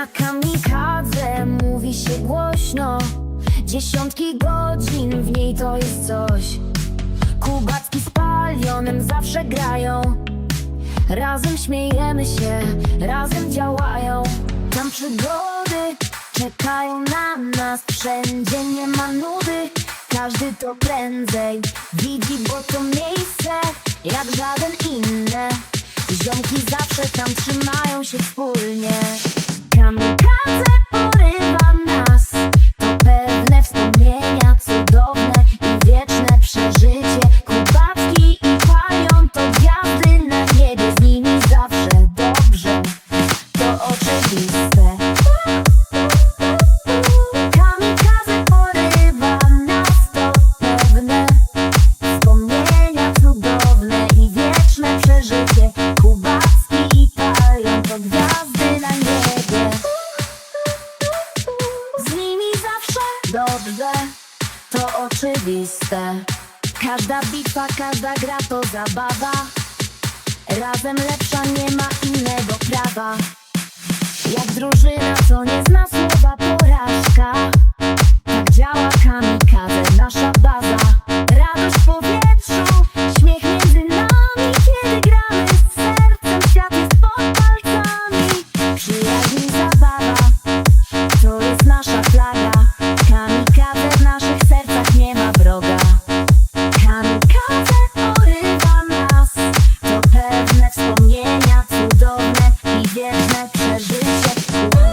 Na kamikadze mówi się głośno. Dziesiątki godzin w niej to jest coś. Kubacki z palionem zawsze grają. Razem śmiejemy się, razem działają. Tam przygody czekają na nas Wszędzie nie ma nudy, każdy to prędzej Widzi, bo to miejsce jak żaden inne. Ziomki zawsze tam trzymają się wspólnie dobrze, to oczywiste. Każda bitwa, każda gra to zabawa. Razem lepsza nie ma innego prawa. Jak drużyna, co nie zna. shakes.